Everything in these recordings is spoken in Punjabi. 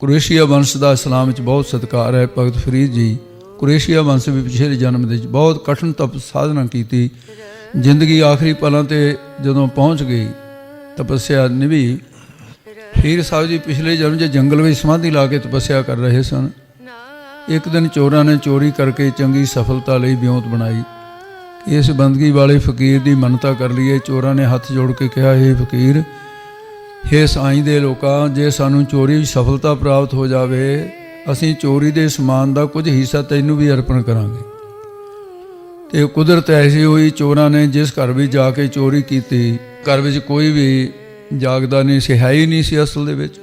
ਕੁਰੇਸ਼ੀਆ ਵੰਸ਼ ਦਾ ਇਸਲਾਮ ਵਿੱਚ ਬਹੁਤ ਸਤਿਕਾਰ ਹੈ। ਭਗਤ ਫਰੀਦ ਜੀ ਕੁਰੇਸ਼ੀਆ ਵੰਸ਼ ਵੀ ਪਿਛਲੇ ਜਨਮ ਦੇ ਵਿੱਚ ਬਹੁਤ ਕਠਿਨ ਤਪ ਸਾਧਨਾ ਕੀਤੀ। ਜ਼ਿੰਦਗੀ ਆਖਰੀ ਪਲਾਂ ਤੇ ਜਦੋਂ ਪਹੁੰਚ ਗਈ, ਤਪੱਸਿਆ ਨਿਭੀ। ਫੀਰ ਸਾਹਿਬ ਜੀ ਪਿਛਲੇ ਜਨਮ 'ਚ ਜੰਗਲ ਵਿੱਚ ਸਮਾਧੀ ਲਾ ਕੇ ਤਪੱਸਿਆ ਕਰ ਰਹੇ ਸਨ। ਇੱਕ ਦਿਨ ਚੋਰਾਂ ਨੇ ਚੋਰੀ ਕਰਕੇ ਚੰਗੀ ਸਫਲਤਾ ਲਈ ਬਿਉਂਤ ਬਣਾਈ। ਇਸ ਬੰਦਗੀ ਵਾਲੇ ਫਕੀਰ ਦੀ ਮੰਨਤਾ ਕਰ ਲਈਏ ਚੋਰਾਂ ਨੇ ਹੱਥ ਜੋੜ ਕੇ ਕਿਹਾ ਇਹ ਫਕੀਰ ਹੇ ਸਾਈਂ ਦੇ ਲੋਕਾਂ, ਜੇ ਸਾਨੂੰ ਚੋਰੀ ਵਿੱਚ ਸਫਲਤਾ ਪ੍ਰਾਪਤ ਹੋ ਜਾਵੇ, ਅਸੀਂ ਚੋਰੀ ਦੇ ਸਮਾਨ ਦਾ ਕੁਝ ਹਿੱਸਾ ਤੈਨੂੰ ਵੀ ਅਰਪਣ ਕਰਾਂਗੇ। ਤੇ ਕੁਦਰਤ ਐਸੀ ਹੋਈ ਚੋਰਾਂ ਨੇ ਜਿਸ ਘਰ ਵਿੱਚ ਜਾ ਕੇ ਚੋਰੀ ਕੀਤੀ, ਘਰ ਵਿੱਚ ਕੋਈ ਵੀ ਜਾਗਦਾ ਨਹੀਂ ਸੀ, ਹੈ ਹੀ ਨਹੀਂ ਸੀ ਅਸਲ ਦੇ ਵਿੱਚ।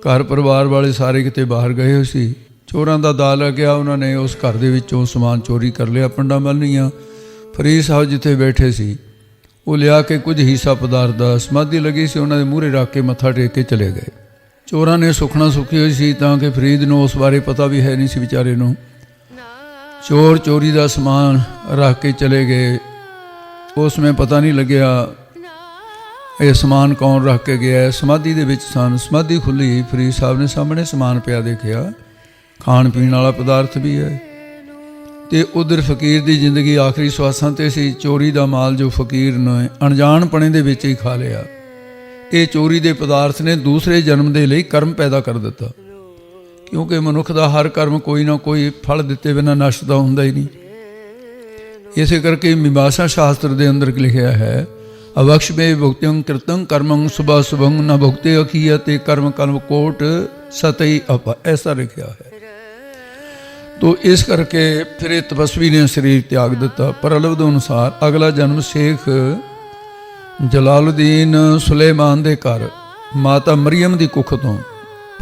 ਘਰ ਪਰਿਵਾਰ ਵਾਲੇ ਸਾਰੇ ਕਿਤੇ ਬਾਹਰ ਗਏ ਹੋਏ ਸੀ। ਚੋਰਾਂ ਦਾ ਦਾ ਲੱਗਿਆ, ਉਹਨਾਂ ਨੇ ਉਸ ਘਰ ਦੇ ਵਿੱਚੋਂ ਸਮਾਨ ਚੋਰੀ ਕਰ ਲਿਆ, ਪੰਡਾ ਮਲਨੀਆਂ ਫਰੀਦ ਸਾਹਿਬ ਜਿੱਥੇ ਬੈਠੇ ਸੀ ਉਹ ਲਿਆ ਕੇ ਕੁਝ ਹਿੱਸਾ ਪਦਾਰਥ ਦਾ ਸਮਾਧੀ ਲੱਗੀ ਸੀ, ਉਹਨਾਂ ਦੇ ਮੂਹਰੇ ਰੱਖ ਕੇ ਮੱਥਾ ਟੇਕ ਕੇ ਚਲੇ ਗਏ। ਚੋਰਾਂ ਨੇ ਸੁਖਣਾ ਸੁਖੀ ਹੋਈ ਸੀ ਤਾਂ ਕਿ ਫਰੀਦ ਨੂੰ ਉਸ ਬਾਰੇ ਪਤਾ ਵੀ ਹੈ ਨਹੀਂ ਸੀ ਵਿਚਾਰੇ ਨੂੰ। ਚੋਰ ਚੋਰੀ ਦਾ ਸਮਾਨ ਰੱਖ ਕੇ ਚਲੇ ਗਏ। ਉਸ ਵਿੱਚ ਪਤਾ ਨਹੀਂ ਲੱਗਿਆ ਇਹ ਸਮਾਨ ਕੌਣ ਰੱਖ ਕੇ ਗਿਆ ਸਮਾਧੀ ਦੇ ਵਿੱਚ ਸਨ। ਸਮਾਧੀ ਖੁੱਲੀ ਫਰੀਦ ਸਾਹਿਬ ਨੇ ਸਾਹਮਣੇ ਸਮਾਨ ਪਿਆ ਦੇਖਿਆ। ਖਾਣ ਪੀਣ ਵਾਲਾ ਪਦਾਰਥ ਵੀ ਹੈ। ਤੇ ਉਧਰ ਫਕੀਰ ਦੀ ਜ਼ਿੰਦਗੀ ਆਖਰੀ ਸਵਾਸਾਂ ਤੇ ਸੀ। ਚੋਰੀ ਦਾ ਮਾਲ ਜੋ ਫਕੀਰ ਨੇ ਅਣਜਾਣਪਣੇ ਦੇ ਵਿੱਚ ਹੀ ਖਾ ਲਿਆ। ਇਹ ਚੋਰੀ ਦੇ ਪਦਾਰਥ ਨੇ ਦੂਸਰੇ ਜਨਮ ਦੇ ਲਈ ਕਰਮ ਪੈਦਾ ਕਰ ਦਿੱਤਾ। ਕਿਉਂਕਿ ਮਨੁੱਖ ਦਾ ਹਰ ਕਰਮ ਕੋਈ ਨਾ ਕੋਈ ਫਲ ਦਿੱਤੇ ਬਿਨਾਂ ਨਸ਼ਟ ਦਾ ਹੁੰਦਾ ਹੀ ਨਹੀਂ। ਇਸੇ ਕਰਕੇ ਮੀਮਾਂਸਾ ਸ਼ਾਸਤਰ ਦੇ ਅੰਦਰ ਲਿਖਿਆ ਹੈ ਅਵਕਸ਼ ਮੇ ਭੁਗਤਿਯੰ ਕਿਰਤੰ ਕਰਮੰ ਸੁਭਾ ਸੁਭੰ ਨ ਭੁਗਤੇ ਅਖੀਯਤੇ ਕਰਮ ਕਲਮ ਕੋਟ ਸਤਈ ਅਪ। ਐਸਾ ਲਿਖਿਆ ਹੈ। ਤੋ ਇਸ ਕਰਕੇ ਫਿਰ ਇਹ ਤਪਸਵੀ ਨੇ ਸਰੀਰ ਤਿਆਗ ਦਿੱਤਾ। ਪਰ ਅਲਵਦ ਅਨੁਸਾਰ ਅਗਲਾ ਜਨਮ ਸ਼ੇਖ ਜਲਾਲੁਦੀਨ ਸੁਲੇਮਾਨ ਦੇ ਘਰ, ਮਾਤਾ ਮਰੀਮ ਦੀ ਕੁੱਖ ਤੋਂ।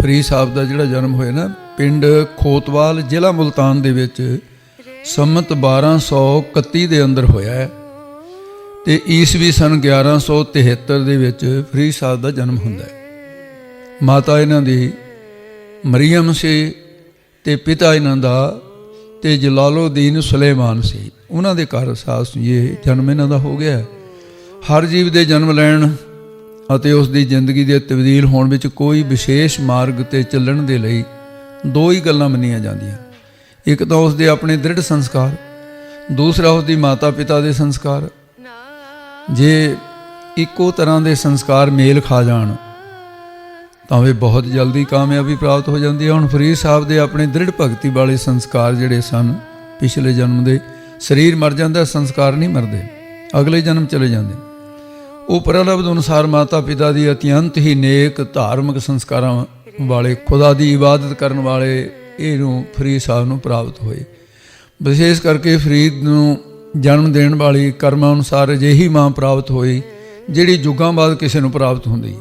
ਫਰੀ ਸਾਹਿਬ ਦਾ ਜਿਹੜਾ ਜਨਮ ਹੋਇਆ ਨਾ, ਪਿੰਡ ਖੋਤਵਾਲ, ਜ਼ਿਲ੍ਹਾ ਮੁਲਤਾਨ ਦੇ ਵਿੱਚ ਸੰਮਤ 1231 ਦੇ ਅੰਦਰ ਹੋਇਆ ਹੈ। ਤੇ ਈਸਵੀ ਸਨ 1173 ਦੇ ਵਿੱਚ ਫਰੀ ਸਾਹਿਬ ਦਾ ਜਨਮ ਹੁੰਦਾ ਹੈ। ਮਾਤਾ ਇਹਨਾਂ ਦੀ ਮਰੀਮ ਸੀ ਤੇ ਪਿਤਾ ਇਹਨਾਂ ਦਾ ਤੇ ਜਲਾਲਉਦੀਨ ਸੁਲੇਮਾਨ ਸੀ। ਉਹਨਾਂ ਦੇ ਘਰ ਸਾਸ ਇਹ ਜਨਮ ਇਹਨਾਂ ਦਾ ਹੋ ਗਿਆ। ਹਰ ਜੀਵ ਦੇ ਜਨਮ ਲੈਣ ਅਤੇ ਉਸ ਦੀ ਜ਼ਿੰਦਗੀ ਦੇ ਤਬਦੀਲ ਹੋਣ ਵਿੱਚ ਕੋਈ ਵਿਸ਼ੇਸ਼ ਮਾਰਗ ਤੇ ਚੱਲਣ ਦੇ ਲਈ ਦੋ ਹੀ ਗੱਲਾਂ ਮੰਨੀਆਂ ਜਾਂਦੀਆਂ। ਇੱਕ ਤਾਂ ਉਸ ਦੇ ਆਪਣੇ ਦ੍ਰਿੜ ਸੰਸਕਾਰ, ਦੂਸਰਾ ਉਸ ਦੀ ਮਾਤਾ ਪਿਤਾ ਦੇ ਸੰਸਕਾਰ। ਜੇ ਇੱਕੋ ਤਰ੍ਹਾਂ ਦੇ ਸੰਸਕਾਰ ਮੇਲ ਖਾ ਜਾਣ ਤਾਂ ਵੀ ਬਹੁਤ ਜਲਦੀ ਕਾਮਯਾਬੀ ਪ੍ਰਾਪਤ ਹੋ ਜਾਂਦੀ ਹੈ। ਹੁਣ ਫਰੀਦ ਸਾਹਿਬ ਦੇ ਆਪਣੇ ਦ੍ਰਿੜ ਭਗਤੀ ਵਾਲੇ ਸੰਸਕਾਰ ਜਿਹੜੇ ਸਨ, ਪਿਛਲੇ ਜਨਮ ਦੇ, ਸਰੀਰ ਮਰ ਜਾਂਦਾ, ਸੰਸਕਾਰ ਨਹੀਂ ਮਰਦੇ। ਅਗਲੇ ਜਨਮ ਚਲੇ ਜਾਂਦੇ। ਉਹ ਪ੍ਰਲਬਧ ਅਨੁਸਾਰ ਮਾਤਾ ਪਿਤਾ ਦੀ ਅਤਿਅੰਤ ਹੀ ਨੇਕ, ਧਾਰਮਿਕ ਸੰਸਕਾਰਾਂ ਵਾਲੇ, ਖੁਦਾ ਦੀ ਇਬਾਦਤ ਕਰਨ ਵਾਲੇ ਇਹਨੂੰ ਫਰੀਦ ਸਾਹਿਬ ਨੂੰ ਪ੍ਰਾਪਤ ਹੋਏ। ਵਿਸ਼ੇਸ਼ ਕਰਕੇ ਫਰੀਦ ਨੂੰ ਜਨਮ ਦੇਣ ਵਾਲੀ ਕਰਮਾਂ ਅਨੁਸਾਰ ਅਜਿਹੀ ਮਾਂ ਪ੍ਰਾਪਤ ਹੋਈ, ਜਿਹੜੀ ਯੁੱਗਾਂ ਬਾਅਦ ਕਿਸੇ ਨੂੰ ਪ੍ਰਾਪਤ ਹੁੰਦੀ ਹੈ।